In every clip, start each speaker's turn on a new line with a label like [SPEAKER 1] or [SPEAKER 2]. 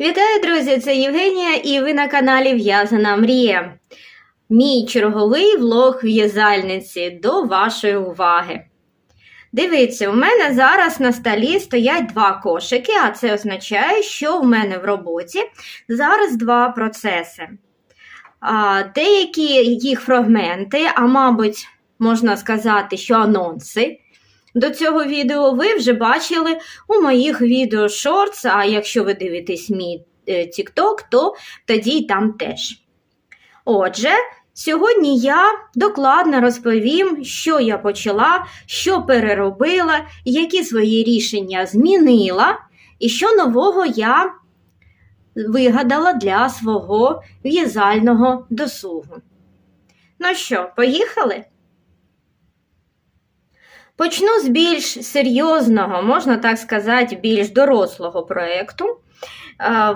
[SPEAKER 1] Вітаю, друзі! Це Євгенія, і ви на каналі В'язана Мрія. Мій черговий влог в'язальниці до вашої уваги. Дивіться, у мене зараз на столі стоять два кошики, а це означає, що в мене в роботі зараз два процеси. Деякі їх фрагменти, а мабуть, можна сказати, що анонси. До цього відео ви вже бачили у моїх відео шортс, а якщо ви дивитесь мій е, TikTok, то тоді й там теж. Отже, сьогодні я докладно розповім, що я почала, що переробила, які свої рішення змінила, і що нового я вигадала для свого в'язального досугу. Ну що, поїхали? Почну з більш серйозного, можна так сказати, більш дорослого проєкту.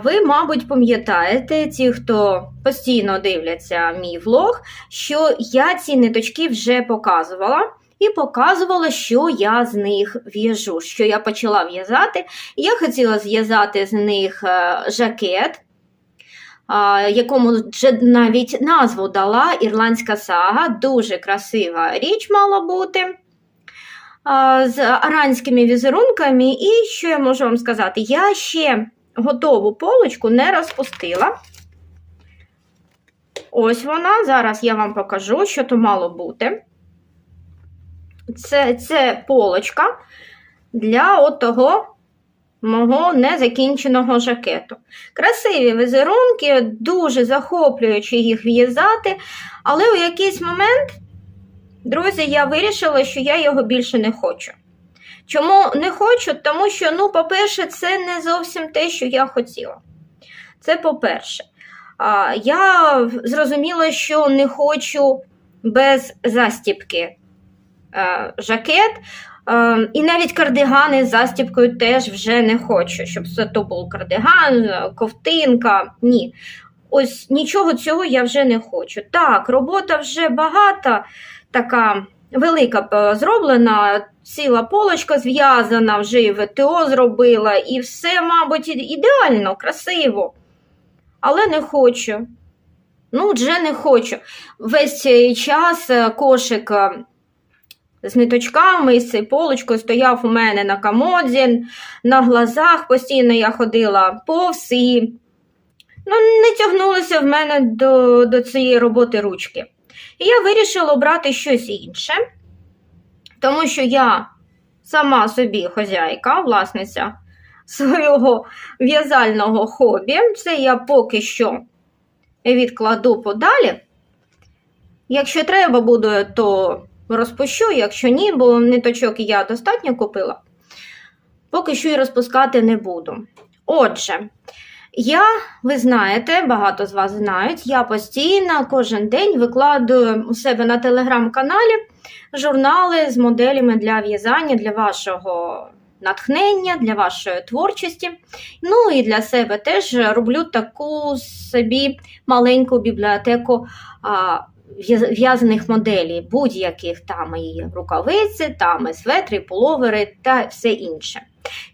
[SPEAKER 1] Ви, мабуть, пам'ятаєте, ті, хто постійно дивляться мій влог, що я ці ниточки вже показувала. І показувала, що я з них в'яжу, що я почала в'язати. Я хотіла зв'язати з них е, жакет, якому вже навіть назву дала Ірландська сага. Дуже красива річ мала бути з аранськими візерунками. І що я можу вам сказати? Я ще готову полочку не розпустила. Ось вона. Зараз я вам покажу, що то мало бути. Це це полочка для отого мого незакінченого жакету. Красиві візерунки, дуже захоплюючи їх в'язати, але у якийсь момент. Друзі, я вирішила, що я його більше не хочу. Чому не хочу? Тому що, ну, по-перше, це не зовсім те, що я хотіла. Це по-перше. Я зрозуміла, що не хочу без застіпки е, жакет. Е, і навіть кардигани з застіпкою теж вже не хочу, щоб це то був кардиган, ковтинка. Ні. Ось нічого цього я вже не хочу. Так, робота вже багата така велика зроблена, ціла полочка зв'язана, вже і ВТО зробила, і все, мабуть, ідеально, красиво. Але не хочу. Ну, вже не хочу. Весь цей час е, кошик е, з ниточками з полочкою стояв у мене на комоді, на глазах. Постійно я ходила повз і ну, не тягнулося в мене до, до цієї роботи ручки. І я вирішила обрати щось інше, тому що я сама собі хозяйка, власниця свого в'язального хобі. Це я поки що відкладу подалі. Якщо треба буде, то розпущу, якщо ні, бо ниточок я достатньо купила, поки що і розпускати не буду. Отже, я, ви знаєте, багато з вас знають, я постійно кожен день викладую у себе на телеграм-каналі журнали з моделями для в'язання, для вашого натхнення, для вашої творчості. Ну і для себе теж роблю таку собі маленьку бібліотеку в'язаних моделей, будь-яких там і рукавиці, там і светри, пуловери та все інше.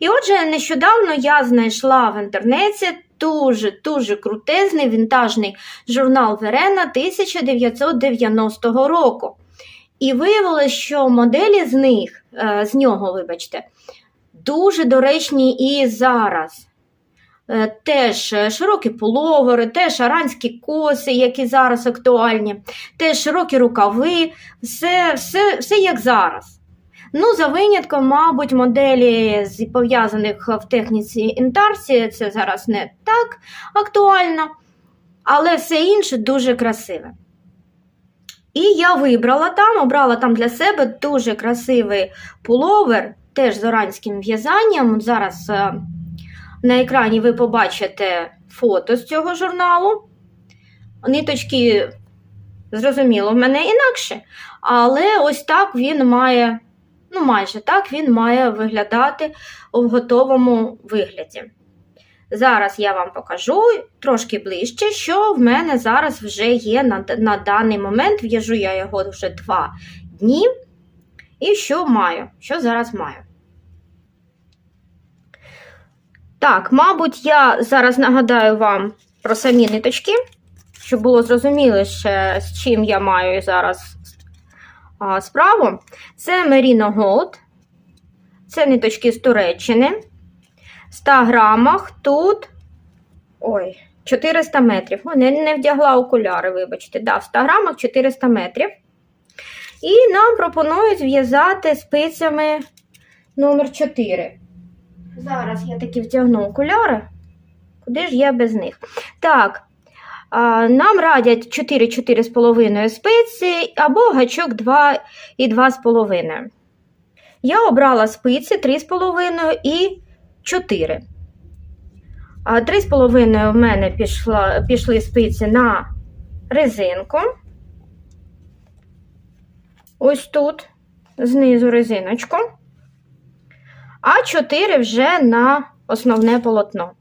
[SPEAKER 1] І отже, нещодавно я знайшла в інтернеті дуже-дуже крутезний вінтажний журнал Верена 1990 року. І виявилося, що моделі з них, е, з нього, вибачте, дуже доречні і зараз. Е, теж широкі пуловери, теж аранські коси, які зараз актуальні, теж широкі рукави, все, все, все як зараз. Ну, за винятком, мабуть, моделі пов'язаних в техніці інтарсі, це зараз не так актуально, але все інше дуже красиве. І я вибрала там, обрала там для себе дуже красивий пуловер, теж з оранським в'язанням. Зараз е, на екрані ви побачите фото з цього журналу. Ниточки, зрозуміло, в мене інакше, але ось так він має Ну, майже так він має виглядати у готовому вигляді. Зараз я вам покажу трошки ближче, що в мене зараз вже є на на даний момент. В'яжу я його вже два дні. І що маю? Що зараз маю? Так, мабуть, я зараз нагадаю вам про самі ниточки, щоб було зрозуміло, з чим я маю зараз справу. Це Merino Gold. Це ниточки з Туреччини. 100 грамах тут. Ой, 400 метрів. О, не, вдягла окуляри, вибачте. Да, в 100 грамах 400 метрів. І нам пропонують зв'язати спицями номер 4. Зараз я таки вдягну окуляри. Куди ж я без них? Так, нам радять 4-4,5 спиці або гачок 2 і 2,5. Я обрала спиці 3,5 і 4. А 3,5 в мене пішла, пішли спиці на резинку. Ось тут, знизу резиночку. А 4 вже на основне полотно.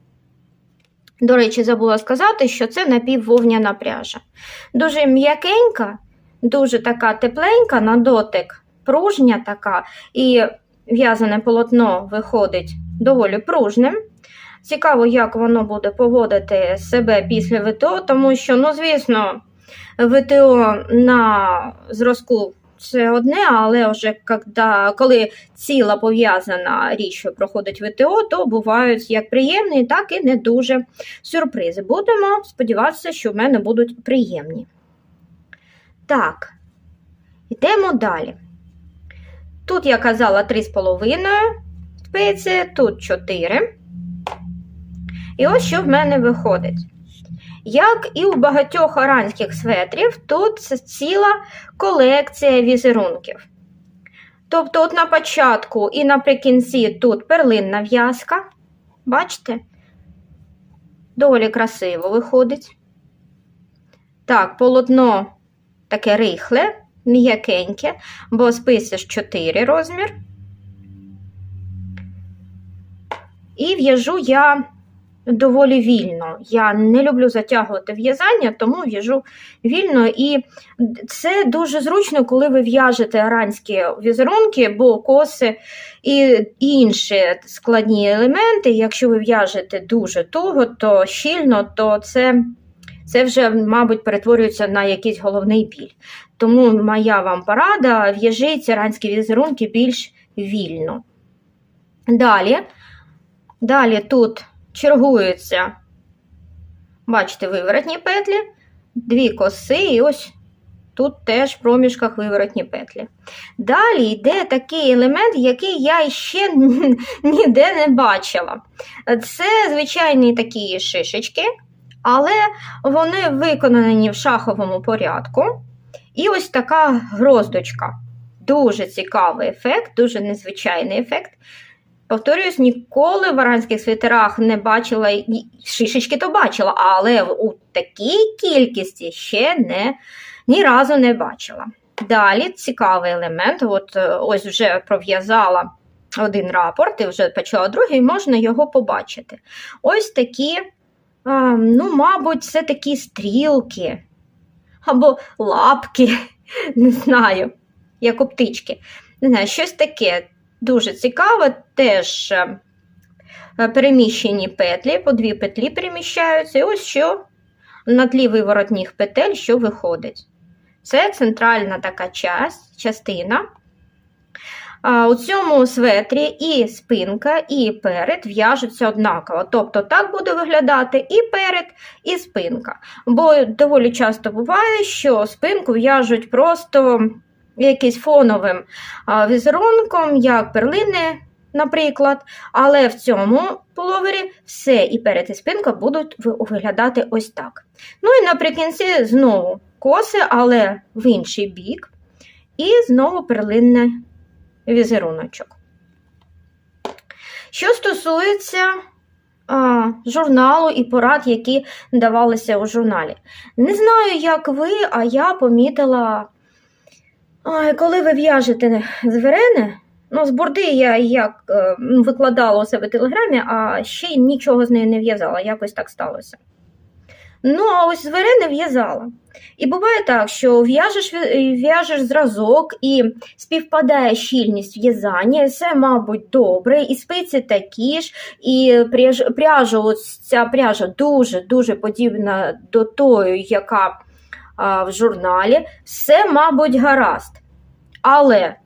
[SPEAKER 1] До речі, забула сказати, що це напіввовняна пряжа. Дуже м'якенька, дуже така тепленька на дотик, пружня така, і в'язане полотно виходить доволі пружним. Цікаво, як воно буде поводити себе після ВТО, тому що, ну, звісно, ВТО на зразку це одне, але вже коли ціла пов'язана річ проходить ВТО, то бувають як приємні, так і не дуже сюрпризи. Будемо сподіватися, що в мене будуть приємні. Так, йдемо далі. Тут я казала 3,5 спиці, тут 4. І ось що в мене виходить. Як і у багатьох аранських светрів, тут ціла колекція візерунків. Тобто, от на початку і наприкінці тут перлинна в'язка. Бачите? Доволі красиво виходить. Так, полотно таке рихле, м'якеньке, бо списи ж 4 розмір. І в'яжу я доволі вільно. Я не люблю затягувати в'язання, тому в'яжу вільно. І це дуже зручно, коли ви в'яжете аранські візерунки, бо коси і інші складні елементи, якщо ви в'яжете дуже туго, то щільно, то це. Це вже, мабуть, перетворюється на якийсь головний біль. Тому моя вам порада: в'яжіть аранські візерунки більш вільно. Далі, далі тут чергуються, бачите, виворотні петлі, дві коси, і ось тут теж в проміжках виворотні петлі. Далі йде такий елемент, який я ще ніде не бачила. Це звичайні такі шишечки, але вони виконані в шаховому порядку. І ось така гроздочка. Дуже цікавий ефект, дуже незвичайний ефект. Повторюсь, ніколи в аранських світерах не бачила шишечки, то бачила, але у такій кількості ще не, ні разу не бачила. Далі цікавий елемент. От е, ось вже пров'язала один рапорт і вже почала другий, можна його побачити. Ось такі, ну, мабуть, це такі стрілки або лапки, не знаю, як у птички. Не знаю, щось таке. Дуже цікаво, теж е, переміщені петлі, по дві петлі переміщаються. І ось що на тлі виворотніх петель, що виходить. Це центральна така часть, частина. У цьому светрі і спинка, і перед в'яжуться однаково. Тобто так буде виглядати і перед, і спинка. Бо доволі часто буває, що спинку в'яжуть просто якийсь фоновим візерунком, як перлини, наприклад. Але в цьому половері все і перед і спинка будуть виглядати ось так. Ну і наприкінці знову коси, але в інший бік. І знову перлинний візеруночок. Що стосується а, журналу і порад, які давалися у журналі. Не знаю, як ви, а я помітила коли ви в'яжете з верени, ну, з борди я як е, викладала у себе в телеграмі, а ще й нічого з нею не в'язала, якось так сталося. Ну, а ось з не в'язала. І буває так, що в'яжеш в'яжеш зразок і співпадає щільність в'язання, все, мабуть, добре, і спиці такі ж, і пряж, пряжа, ось ця пряжа дуже-дуже подібна до тої, яка а, в журналі, все, мабуть, гаразд. Але,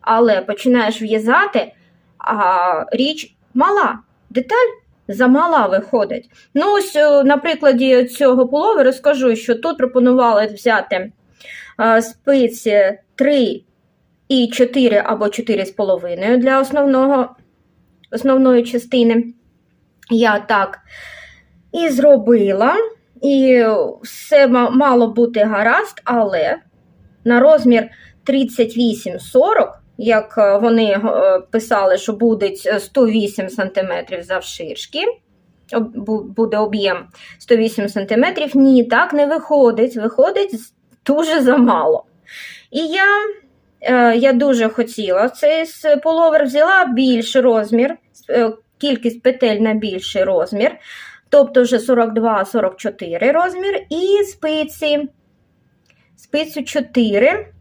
[SPEAKER 1] але починаєш в'язати, а річ мала, деталь замала виходить. Ну, ось е, на прикладі цього полови розкажу, що тут пропонували взяти е, спиці 3 і 4 або 4,5 для основного, основної частини. Я так і зробила, і все мало бути гаразд, але на розмір 38-40, як е, вони е, писали, що буде 108 см завширшки, буде об'єм 108 см, ні, так не виходить. Виходить дуже замало. І я, е, я дуже хотіла цей половер взяла більший розмір, кількість петель на більший розмір, тобто вже 42-44 розмір, і спиці, спицю 4.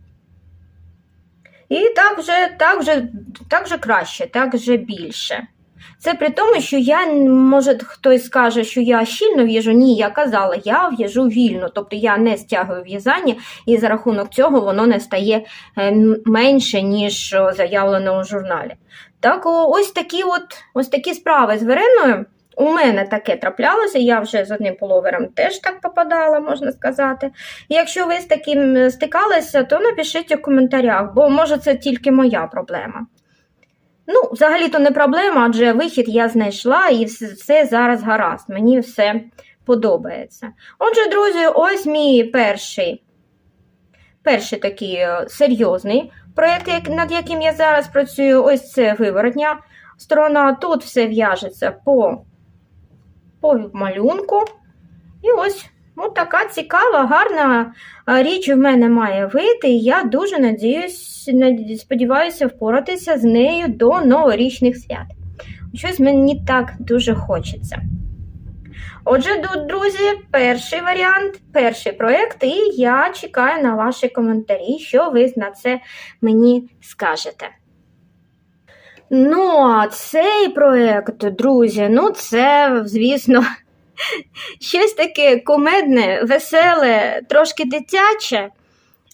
[SPEAKER 1] І так вже, так, вже, так вже краще, так вже більше. Це при тому, що я, може, хтось скаже, що я щільно в'яжу. Ні, я казала, я в'яжу вільно, тобто я не стягую в'язання, і за рахунок цього воно не стає е, менше, ніж заявлено у журналі. Так, ось такі от ось такі справи з вареною. У мене таке траплялося, я вже з одним половером теж так попадала, можна сказати. Якщо ви з таким е, стикалися, то напишіть у коментарях, бо може це тільки моя проблема. Ну, взагалі-то не проблема, адже вихід я знайшла і все, все зараз гаразд. Мені все подобається. Отже, друзі, ось мій перший, перший такий е, серйозний проєкт, над яким я зараз працюю. Ось це виворотня сторона. Тут все в'яжеться по, по малюнку. І ось от така цікава, гарна річ в мене має вийти. І я дуже надіюсь, сподіваюся впоратися з нею до новорічних свят. Щось мені так дуже хочеться. Отже, друзі, перший варіант, перший проєкт, і я чекаю на ваші коментарі, що ви на це мені скажете. Ну, а цей проєкт, друзі, ну це, звісно, щось таке кумедне, веселе, трошки дитяче,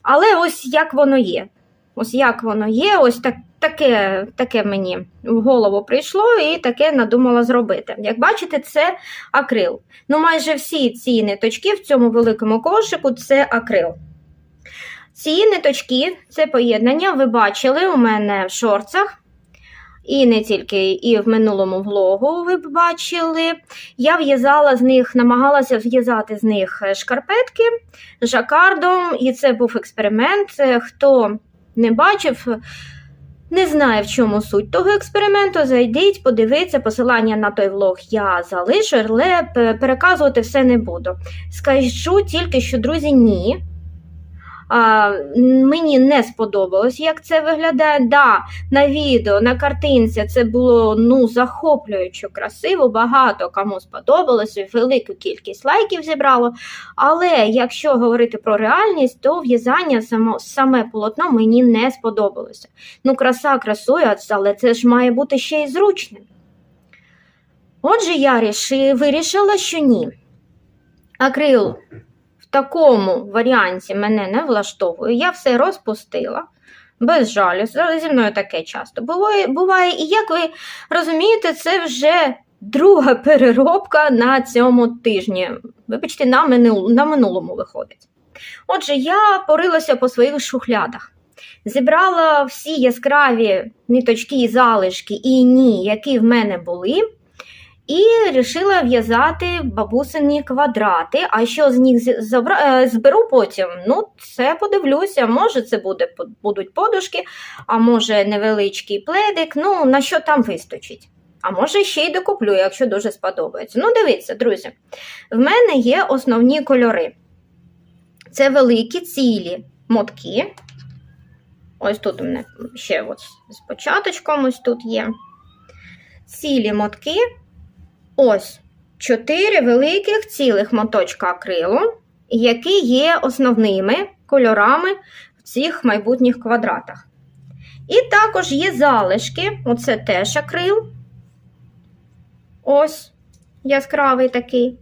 [SPEAKER 1] але ось як воно є. Ось як воно є, ось так, таке, таке мені в голову прийшло і таке надумала зробити. Як бачите, це акрил. Ну, майже всі ці ниточки в цьому великому кошику це акрил. Ці ниточки, це поєднання, ви бачили у мене в шорцах. І не тільки і в минулому влогу ви б бачили. Я в'язала з них, намагалася зв'язати з них е, шкарпетки жакардом, і це був експеримент. Е, Хто не бачив, не знає, в чому суть того експерименту. Зайдіть, подивіться, посилання на той влог я залишу, але переказувати все не буду. Скажу тільки, що, друзі, ні. Мені не сподобалось, як це виглядає. Да, на відео, на картинці це було ну, захоплююче, красиво, багато кому сподобалося, велику кількість лайків зібрало. Але якщо говорити про реальність, то в'язання само, саме полотно мені не сподобалося. Ну, краса красою, але це ж має бути ще й зручним. Отже, я вирішила, що ні. Акрил такому варіанті мене не влаштовує. Я все розпустила без жалю. Зі мною таке часто буває. буває. І як ви розумієте, це вже друга переробка на цьому тижні. Вибачте, на, минул, на минулому виходить. Отже, я порилася по своїх шухлядах. Зібрала всі яскраві ниточки і залишки і ні, які в мене були. І вирішила в'язати бабусині квадрати. А що з них е, зберу потім? Ну, це подивлюся. Може, це буде, будуть подушки, а може невеличкий пледик. Ну, на що там вистачить. А може, ще й докуплю, якщо дуже сподобається. Ну, дивіться, друзі, в мене є основні кольори. Це великі цілі мотки. Ось тут у мене ще от з початочком ось тут є. Цілі мотки. Ось чотири великих цілих моточка акрилу, які є основними кольорами в цих майбутніх квадратах. І також є залишки, оце теж акрил. Ось яскравий такий.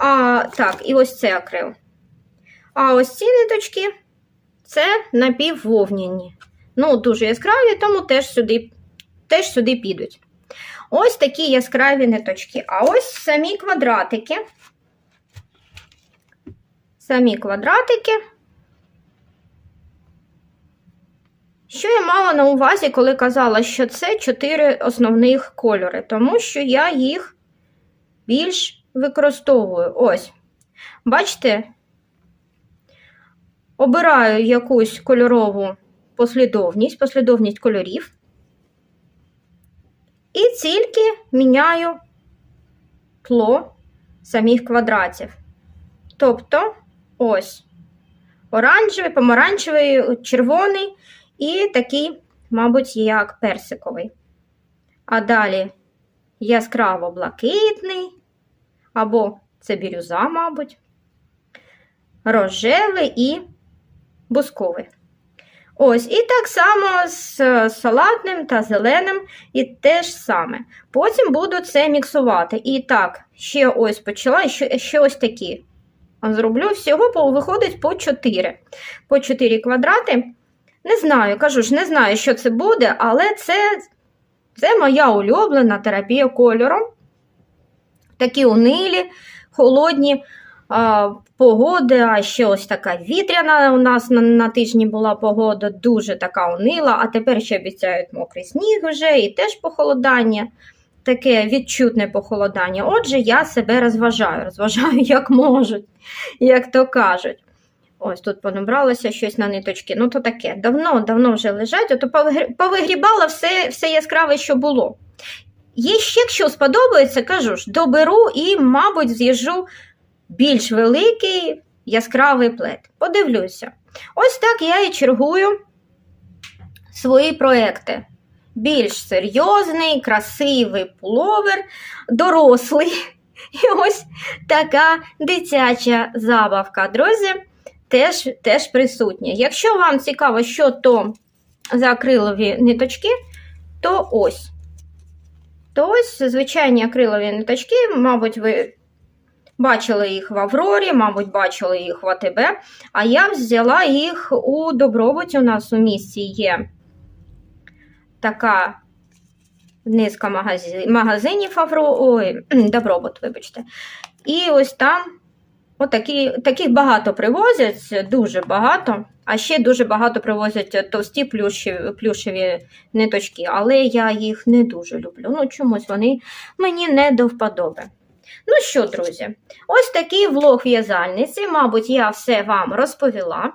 [SPEAKER 1] А, так, і ось це акрил. А ось ці ниточки це напіввовняні. Ну, дуже яскраві, тому теж сюди, теж сюди підуть. Ось такі яскраві ниточки. А ось самі квадратики. Самі квадратики. Що я мала на увазі, коли казала, що це чотири основних кольори, тому що я їх більш використовую. Ось. Бачите, обираю якусь кольорову послідовність, послідовність кольорів. І тільки міняю тло самих квадратів. Тобто, ось оранжевий, помаранчевий, червоний і такий, мабуть, як персиковий. А далі яскраво блакитний, або це бірюза, мабуть, рожевий і бусковий. Ось, і так само з салатним та зеленим, і те ж саме. Потім буду це міксувати. І так, ще ось почала, ще, ще ось такі. Зроблю всього виходить по 4. По 4 квадрати. Не знаю, кажу ж, не знаю, що це буде, але це, це моя улюблена терапія кольором. Такі унилі, холодні а, погоди, а ще ось така вітряна у нас на, на тижні була погода, дуже така унила, а тепер ще обіцяють мокрий сніг вже і теж похолодання, таке відчутне похолодання. Отже, я себе розважаю, розважаю, як можуть, як то кажуть. Ось тут понабралося щось на ниточки. Ну, то таке, давно-давно вже лежать, ото повигрібала все все яскраве, що було. Є ще, якщо сподобається, кажу ж, доберу і, мабуть, з'їжджу більш великий яскравий плед. Подивлюся. Ось так я і чергую свої проекти. Більш серйозний, красивий пуловер, дорослий. І ось така дитяча забавка, друзі теж теж присутнє. Якщо вам цікаво, що то за акрилові ниточки, то ось. То ось звичайні акрилові ниточки, мабуть, ви бачили їх в Аврорі, мабуть, бачили їх в АТБ. А я взяла їх у добробуті. У нас у місті є така низка магазинів Авро... Ой, добробут, вибачте. І ось там Отакі, таких багато привозять, дуже багато, а ще дуже багато привозять товсті плюшеві, плюшеві ниточки, але я їх не дуже люблю. Ну, чомусь вони мені не до вподоби. Ну що, друзі, ось такий влог в'язальниці, мабуть, я все вам розповіла.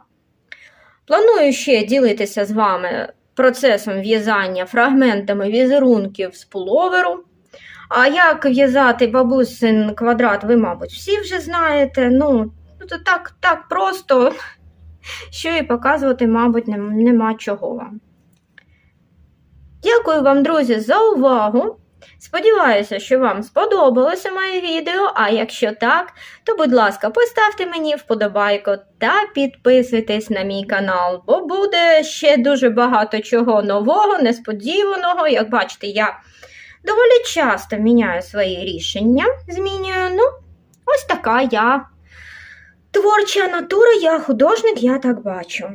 [SPEAKER 1] Планую ще ділитися з вами процесом в'язання фрагментами візерунків з пуловеру. А як в'язати бабусин квадрат, ви, мабуть, всі вже знаєте. Ну, то так так просто, що і показувати, мабуть, нема чого вам. Дякую вам, друзі, за увагу. Сподіваюся, що вам сподобалося моє відео, а якщо так, то, будь ласка, поставте мені вподобайку та підписуйтесь на мій канал, бо буде ще дуже багато чого нового, несподіваного. Як бачите, я доволі часто міняю свої рішення, змінюю. Ну, ось така я творча натура, я художник, я так бачу.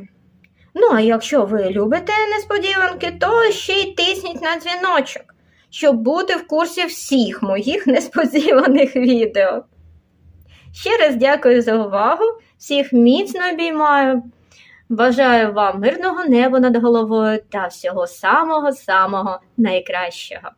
[SPEAKER 1] Ну, а якщо ви любите несподіванки, то ще й тисніть на дзвіночок, щоб бути в курсі всіх моїх несподіваних відео. Ще раз дякую за увагу, всіх міцно обіймаю. Бажаю вам мирного неба над головою та всього самого-самого найкращого.